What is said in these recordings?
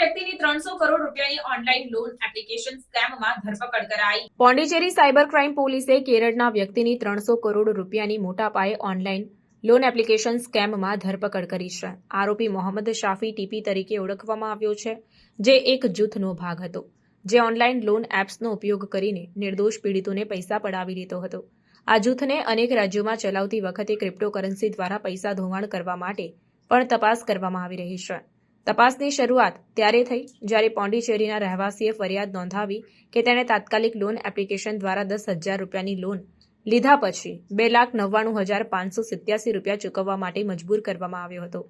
વ્યક્તિની ત્રણસો કરોડ રૂપિયાની ઓનલાઈન લોન એપ્લિકેશન સ્કેમમાં ધરપકડ કરાઈ. પોંડિચેરી સાયબર ક્રાઇમ પોલીસે કેરળના વ્યક્તિની ત્રણસો કરોડ રૂપિયાની મોટા પાયે ઓનલાઈન લોન એપ્લિકેશન સ્કેમમાં ધરપકડ કરી છે. આરોપી મોહમ્મદ શાફી ટીપી તરીકે ઓળખવામાં આવ્યો છે, જે એક જૂથનો ભાગ હતો, જે ઓનલાઈન લોન એપ્સનો ઉપયોગ કરીને નિર્દોષ પીડિતોને પૈસા પડાવી લેતો હતો. આ જૂથને અનેક રાજ્યોમાં ચલાવતી વખતે ક્રિપ્ટોકરન્સી દ્વારા પૈસા ધોવાણ કરવા માટે પણ તપાસ કરવામાં આવી રહી છે. તપાસની શરૂઆત ત્યારે થઈ, જ્યારે પોંડિચેરીના રહેવાસીએ ફરિયાદ નોંધાવી કે તેણે તાત્કાલિક લોન એપ્લિકેશન દ્વારા દસ હજાર રૂપિયાની લોન લીધા પછી બે લાખ નવ્વાણું હજાર પાંચસો સિત્યાસી રૂપિયા ચૂકવવા માટે મજબૂર કરવામાં આવ્યો હતો.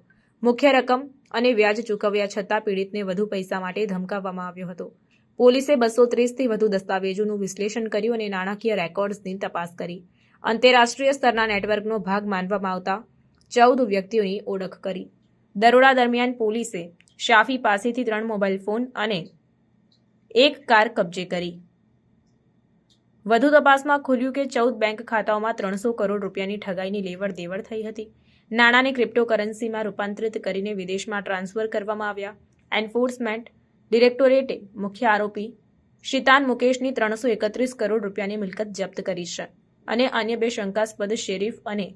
મુખ્ય રકમ અને વ્યાજ ચૂકવ્યા છતાં પીડિતને વધુ પૈસા માટે ધમકાવવામાં આવ્યો હતો. પોલીસે બસો ત્રીસથી વધુ દસ્તાવેજોનું વિશ્લેષણ કર્યું અને નાણાકીય રેકોર્ડ્સની તપાસ કરી. અંતે રાષ્ટ્રીય સ્તરના નેટવર્કનો ભાગ માનવામાં આવતા ચૌદ વ્યક્તિઓની ઓળખ કરી. દરોડા દરમિયાન પોલીસે શાફી પાસેથી ત્રણ મોબાઈલ ફોન અને એક કાર કબજે કરી. વધુ તપાસમાં ખુલ્યું કે ચૌદ બેંક ખાતાઓમાં ત્રણસો કરોડ રૂપિયાની ઠગાઈની લેવડ દેવડ થઈ હતી. નાણાંને ક્રિપ્ટોકરન્સીમાં રૂપાંતરિત કરીને વિદેશમાં ટ્રાન્સફર કરવામાં આવ્યા. એન્ફોર્સમેન્ટ ડિરેક્ટોરેટે મુખ્ય આરોપી શિતાન મુકેશની ત્રણસો એકત્રીસ કરોડ રૂપિયાની મિલકત જપ્ત કરી છે અને અન્ય બે શંકાસ્પદ શેરીફ અને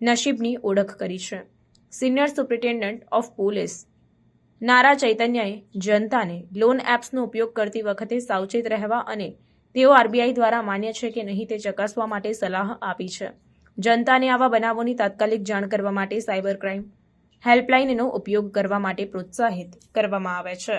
નશીબની ઓળખ કરી છે. સિનિયર સુપ્રિન્ટેન્ડન્ટ ઓફ પોલીસ નારા ચૈતન્યએ જનતાને લોન એપ્સનો ઉપયોગ કરતી વખતે સાવચેત રહેવા અને તેઓ આરબીઆઈ દ્વારા માન્ય છે કે નહીં તે ચકાસવા માટે સલાહ આપી છે. જનતાને આવા બનાવોની તાત્કાલિક જાણ કરવા માટે સાયબર ક્રાઇમ હેલ્પલાઇનનો ઉપયોગ કરવા માટે પ્રોત્સાહિત કરવામાં આવે છે.